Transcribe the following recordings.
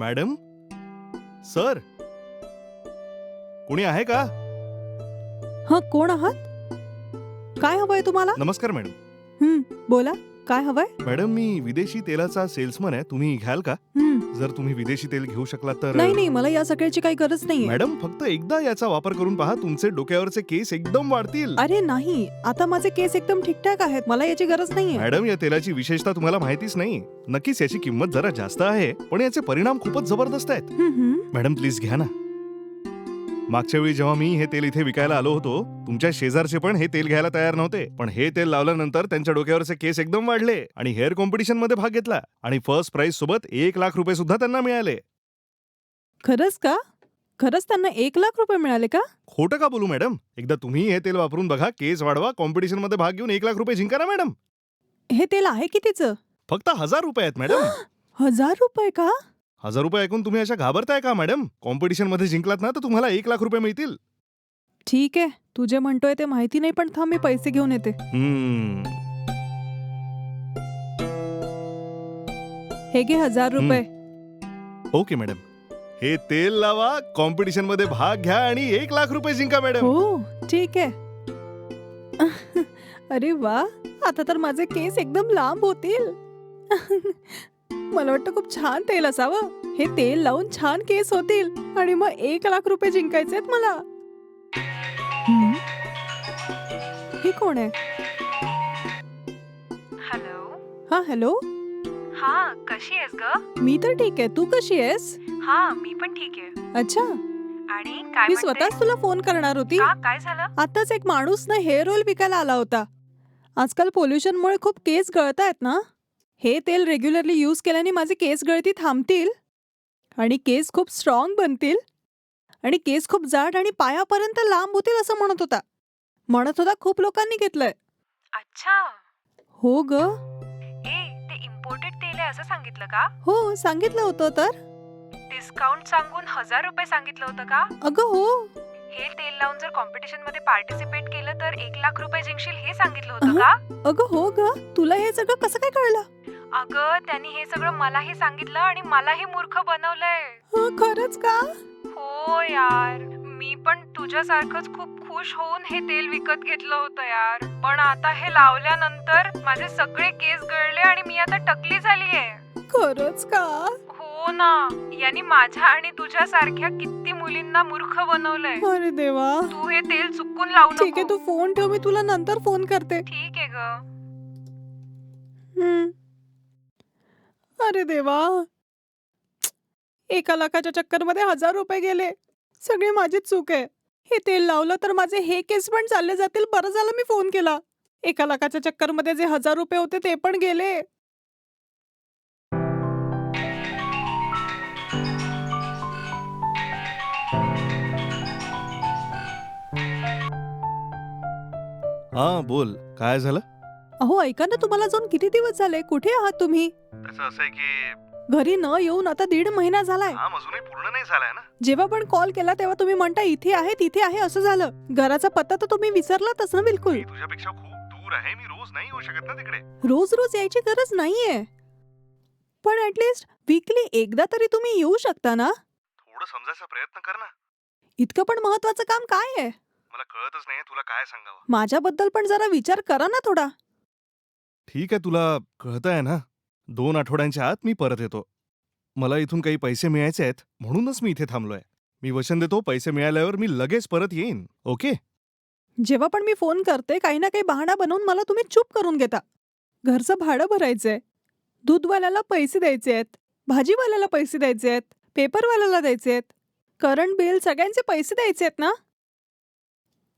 Madam? Sir? कोणी आहे का? हा कोण आहात? काय हवंय तुम्हाला? नमस्कार मॅडम. हं, बोला. काय हवंय? मॅडम मी विदेशी तेलाचा सेल्समन आहे. तुम्ही घ्याल का? हं, जर तुम्ही विदेशी तेल घेऊ शकलात तर नाही नाही मला या सगळ्याची काही गरज नाहीये. मॅडम फक्त एकदा याचा वापर करून पहा. तुमचे डोक्यावरचे केस एकदम वाढतील. अरे नाही. आता माझे केस एकदम ठीकठाक आहेत. मला याची गरज नाहीये. मॅडम या तेलाची विशेषता तुम्हाला माहितीच नाही. नक्कीच याची किंमत जरा जास्त आहे. पण याचे परिणाम खूपच जबरदस्त आहेत. हं, हं. मॅडम प्लीज घ्या ना. मागच्या वेळी जेव्हा मी हे तेल इथे विकायला आलो होतो तुमच्या शेजारचे पण हे तेल घ्यायला तयार नव्हते. पण हे तेल लावल्यानंतर त्यांच्या डोक्यावरचे केस एकदम वाढले आणि हेअर कॉम्पिटिशनमध्ये भाग घेतला आणि फर्स्ट प्राइज सोबत एक लाख रुपये सुद्धा त्यांना मिळाले. खरंच का? खरंच त्यांना एक लाख रुपये मिळाले का? खोटं का बोलू मॅडम? एकदा तुम्ही हे तेल वापरून बघा केस वाढवा कॉम्पिटिशनमध्ये भाग घेऊन एक लाख रुपये जिंका ना मॅडम? हे तेल आहे कितीचं? फक्त हजार रुपये आहेत मॅडम. हजार रुपये का? हजार रुपये ऐकून तुम्ही अशा घाबरताय का मॅडम? कॉम्पिटिशनमध्ये जिंकलात ना तर तुम्हाला एक लाख रुपये मिळतील. ठीक आहे. तू जे म्हणतोय ते माहिती नाही पण थांब मी पैसे घेऊन येते. हम्म. हे घे हजार रुपये. Okay madam. हे तेल लावा कॉम्पिटिशनमध्ये भाग घ्या आणि एक लाख रुपये जिंका मॅडम. हो ठीक आहे. अरे वा आता तर माझे केस एकदम लांब होतील. मला वाटतं खूप छान तेल असावं. हे तेल लावून छान केस होतील आणि मग एक लाख रुपये जिंकायचे आहेत मला. हम्म. हे कोण आहे? हॅलो? हा हॅलो? हा कशी आहेस ग? मी तर ठीक आहे. तू कशी आहेस? हा मी पण ठीक आहे. अच्छा. आणि काय मी म्हणते? स्वतःच तुला फोन करणार होती. का? काय झालं? आताच एक माणूस ना हेअर ऑइल विकायला आला होता. आजकाल पोल्युशनमुळे खूप केस गळतायत ना? हे तेल रेग्युलरली यूज केल्याने माझे केस गळती थांबतील आणि केस खूप स्ट्रॉंग बनतील आणि केस खूप जाड आणि पायापर्यंत लांब होतील असं म्हणत होता. म्हणत होता खूप लोकांनी घेतलंय. अच्छा. हो ग. ए ते इम्पोर्टेड तेल आहे असं सांगितलं का? हो सांगितलं होतं तर. डिस्काउंट सांगून हजार रुपये सांगितलं होतं का? अगं हो. हे तेल लावून जर कॉम्पिटिशनमध्ये पार्टिसिपेट केलं तर एक लाख रुपये जिंकशील हे सांगितलं होतं का? अगं हो ग. तुला हे सगळं कसं काय कळलं? अगं त्यांनी हे सगळं मलाही सांगितलं आणि मलाही मूर्ख बनवलंय. हं, खरंच का? हो यार मी पण तुझ्यासारखंच खूप खुश होऊन हे तेल विकत घेतलं होतं यार. पण आता हे लावल्यानंतर माझे सगळे केस गळले आणि मी आता टकली झालीये. खरंच का? हो ना यांनी माझ्या आणि तुझ्यासारख्या किती मुलींना मूर्ख बनवलंय. अरे देवा. तू हे तेल चुकून लावू ठीक आहे नको. तू फोन ठेव मी तुला नंतर फोन करते. ठीक आहे ग. हं. अरे देवा. एका लाखाच्या चक्करमध्ये हजार रुपये गेले. सगळी माझीच चूक आहे. हे तेल लावलं तर माझे हे केस पण चालले जातील बरं झालं मी फोन केला. एका लाखाच्या चक्करमध्ये जे हजार रुपये होते ते पण गेले. हा बोल. काय झालं? अहो ऐका ना तुम्हाला जाऊन किती दिवस झाले? कुठे आहात तुम्ही? त्याचं असं आहे की घरी न येऊन आता दीड महिना झालाय. काम अजूनही पूर्ण नाही झालाय ना? जेव्हा पण कॉल केला तेव्हा तुम्ही म्हणता इथे आहे तिथे आहे असं झालं. घराचा पत्ता तर तुम्ही विसरलातच ना बिलकुल. मी तुझ्यापेक्षा खूप दूर आहे मी रोज नाही येऊ शकत ना तिकडे. रोज रोज यायची गरज नाहीये. पण ऍटलिस्ट वीकली एकदा तरी तुम्ही येऊ शकता ना? थोडं समजायचा प्रयत्न कर ना. इतकं पण महत्वाचं काम काय आहे? मला कळतच नाही तुला काय सांगावं. माझ्याबद्दल पण जरा विचार करा ना थोडा. ठीक आहे तुला कळतंय ना? दोन आठवड्यांच्या आत मी परत येतो. मला इथून काही पैसे मिळायचे आहेत म्हणूनच मी इथे थांबलोय. मी वचन देतो पैसे मिळाल्यावर मी लगेच परत येईन ओके? जेव्हा पण मी फोन करते काही ना काही बहाणा बनवून मला तुम्ही चूप करून घेता. घरचं भाडं भरायचंय. दूधवाल्याला पैसे द्यायचे आहेत भाजीवाल्याला पैसे द्यायचे आहेत पेपरवाल्याला द्यायचे आहेत. करंट बिल सगळ्यांचे पैसे द्यायचे आहेत ना?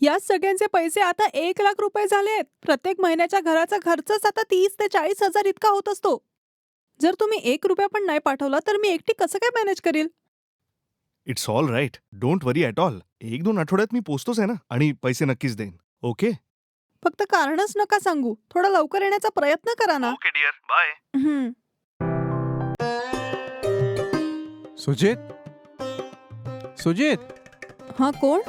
या सगळ्यांचे पैसे आता एक लाख रुपये झाले आहेत. प्रत्येक महिन्याच्या घराचा खर्चच आता तीस ते चाळीस हजार इतका होत असतो. जर तुम्ही एक रुपया पण नाही पाठवला तर मी एकटी कसं काय मॅनेज करील? It's all right don't worry at all एक दोन आठवड्यात मी पोचतोच आहे ना आणि पैसे नक्कीच देईन. ओके फक्त कारणच नका सांगू. थोडा लवकर येण्याचा प्रयत्न करा ना. ओके डिअर बाय हम्म. सुजित? सुजित? हा कोण?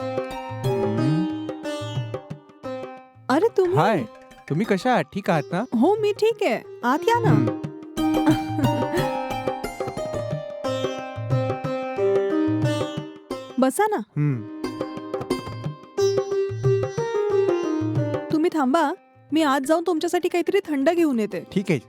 अरे तुम्ही? हाय तुम्ही कशा आहात? ठीक आहात ना? हो मी ठीक आहे. आत या ना. बसा ना. हम्म. तुम्ही थांबा. मी आज जाऊन तुमच्यासाठी काहीतरी थंड घेऊन येते. ठीक आहे.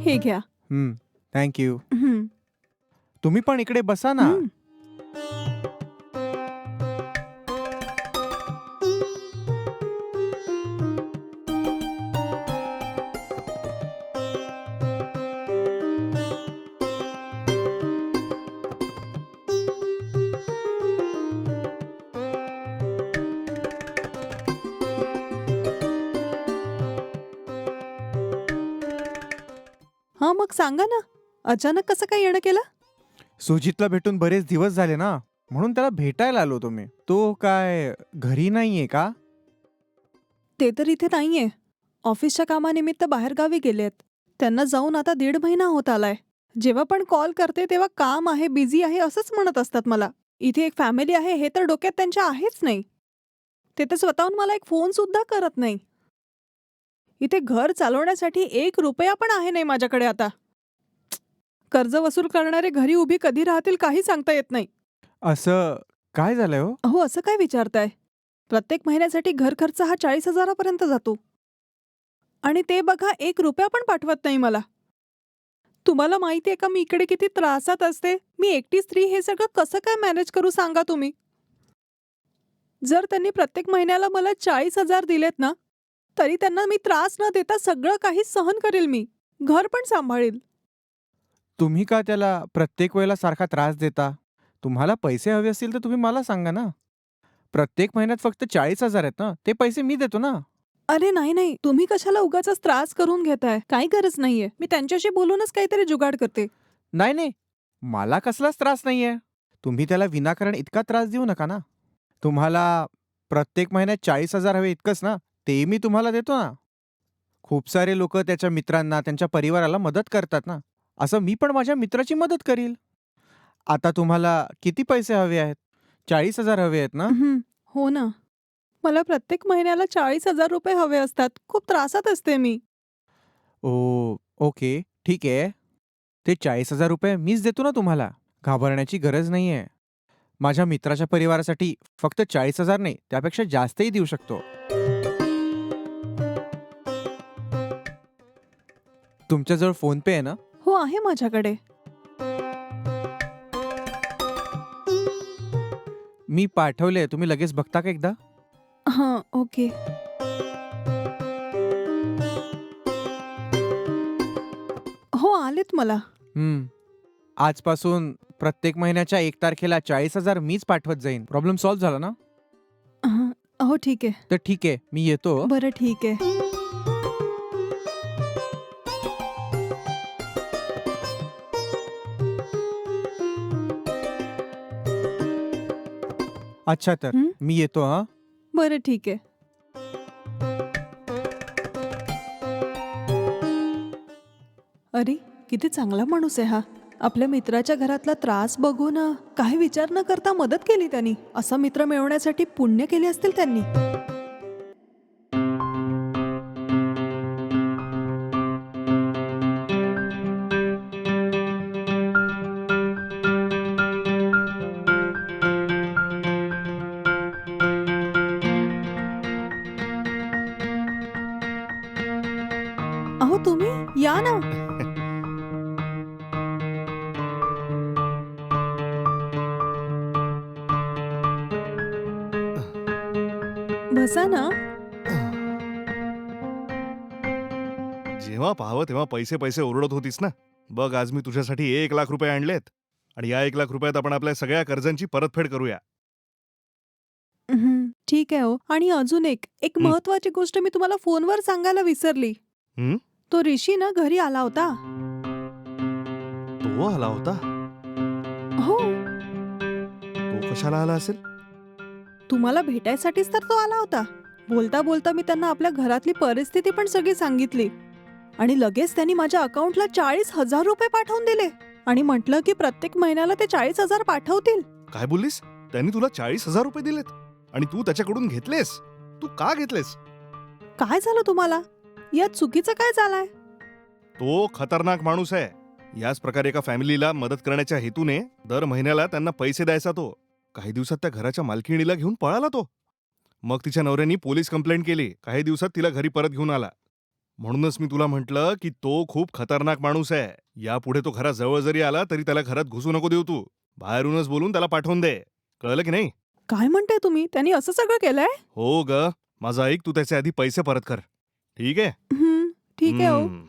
हे घ्या. हम्म. थँक्यू तुम्ही पण इकडे बसा ना. हं. हा मग सांगा ना. अचानक कसं काय येणं केलं? सुजितला भेटून बरेच दिवस झाले ना म्हणून त्याला भेटायला आलो तुम्ही तो काय घरी नाहीये का? ते तर इथे नाहीये. ऑफिसच्या कामानिमित्त बाहेरगावी गेलेत. त्यांना जाऊन आता दीड महिना होत आलाय. जेव्हा पण कॉल करते तेव्हा काम आहे बिझी आहे असंच म्हणत असतात मला. इथे एक फॅमिली आहे हे तर डोक्यात त्यांच्या आहेच नाही. ते तर स्वतःहून मला एक फोन सुद्धा करत नाही. इथे घर चालवण्यासाठी एक रुपया पण आहे नाही माझ्याकडे आता. कर्ज वसूल करणारे घरी उभी कधी राहतील काही सांगता येत नाही. असं काय झालंय हो? अहो असं काय विचारताय? प्रत्येक महिन्यासाठी घर खर्च हा चाळीस हजारापर्यंत जातो. आणि ते बघा एक रुपया पण पाठवत नाही मला. तुम्हाला माहिती आहे का मी इकडे किती त्रासात असते? मी एकटी स्त्री हे सगळं कसं काय मॅनेज करू सांगा तुम्ही? जर त्यांनी प्रत्येक महिन्याला मला चाळीस हजार दिलेत ना तरी त्यांना मी त्रास न देता सगळं काही सहन करेल मी. घर पण सांभाळेल. तुम्ही का त्याला प्रत्येक वेळेला सारखा त्रास देता? तुम्हाला पैसे हवे असतील तर तुम्ही मला सांगा ना. प्रत्येक महिन्यात फक्त चाळीस हजार आहेत ना ते पैसे मी देतो ना. अरे नाही नाही. तुम्ही कशाला उगाच त्रास करून घेताय? काही गरज नाहीये. मी त्यांच्याशी बोलूनच काहीतरी जुगाड करते. नाही नाही. मला कसलाच त्रास नाहीये. तुम्ही त्याला विनाकारण इतका त्रास देऊ नका ना. तुम्हाला प्रत्येक महिन्यात चाळीस हजार हवे इतकंच ना ते मी तुम्हाला देतो ना. खूप सारे लोक त्याच्या मित्रांना त्यांच्या परिवाराला मदत करतात ना. असं मी पण माझ्या मित्राची मदत करील. आता तुम्हाला किती पैसे हवे आहेत? चाळीस हजार हवे आहेत ना? हं, हो ना. मला प्रत्येक महिन्याला चाळीस हजार रुपये हवे असतात. खूप त्रासात असते मी. ओ ओके. ठीक आहे. ते चाळीस हजार रुपये मीच देतो ना तुम्हाला. घाबरण्याची गरज नाही आहे माझ्या मित्राच्या परिवारासाठी फक्त चाळीस हजार नाही त्यापेक्षा जास्तही देऊ शकतो. तुमच्याजवळ फोन पे आहे ना? हो आहे माझ्याकडे. मी पाठवले तुम्ही लगेच बघता का एकदा? हां ओके. हो आलेत मला. हम्म. आजपासून प्रत्येक महिन्याच्या एक तारखेला चाळीस हजार मीच पाठवत जाईन. प्रॉब्लेम सॉल्व्ह झाला ना? हं, हो ठीक आहे. तर ठीक आहे मी येतो. बरं ठीक आहे. अच्छा तर हं? मी येतो हा? बरं ठीक आहे. अरे किती चांगला माणूस आहे हा. आपल्या मित्राच्या घरातला त्रास बघून अ, काही विचार न करता मदत केली त्यांनी. असा मित्र मिळवण्यासाठी पुण्य केले असतील त्यांनी. या ना. बसा ना. जेव्हा पाहावं तेव्हा पैसे पैसे ओरडत होतीस ना. बघ आज मी तुझ्यासाठी एक लाख रुपये आणलेत. आणि या एक लाख रुपयात आपण आपल्या सगळ्या कर्जांची परतफेड करूया. हं, ठीक आहे हो. आणि अजून एक एक हं. महत्वाची गोष्ट मी तुम्हाला फोनवर सांगायला विसरली. हं? तो ऋषी ना घरी आला होता. तो आला होता? हो. तो कशाला आला असेल? तुम्हाला भेटायसाठीच तर तो आला होता. बोलता बोलता मी त्यांना आपल्या घरातली परिस्थिती पण सगळी सांगितली. आणि लगेच त्यांनी माझ्या अकाउंटला चाळीस हजार रुपये पाठवून दिले. आणि म्हटलं की प्रत्येक महिन्याला ते चाळीस हजार पाठवतील. काय बोललीस? त्यांनी तुला चाळीस हजार रुपये दिलेत. आणि तू त्याच्याकडून घेतलेस. तू का घेतलेस? काय झालं तुम्हाला? यात चुकीचं काय झालंय? तो खतरनाक माणूस आहे. याच प्रकारे एका फॅमिलीला मदत करण्याच्या हेतूने दर महिन्याला त्यांना पैसे द्यायचा तो. काही दिवसात त्या घराच्या मालकिणीला घेऊन पळाला तो. मग तिच्या नवऱ्यानी पोलीस कंप्लेंट केली. काही दिवसात तिला घरी परत घेऊन आला. म्हणूनच मी तुला म्हटलं की तो खूप खतरनाक माणूस आहे. यापुढे तो घरात जवळ जरी आला तरी त्याला घरात घुसू नको देऊ तू. बाहेरूनच बोलून त्याला पाठवून दे. कळलं की नाही? काय म्हणताय तुम्ही? त्यांनी असं सगळं केलंय? हो ग. माझं ऐक तू त्याचे आधी पैसे परत कर. ठीक आहे ठीक आहे हो हम्म.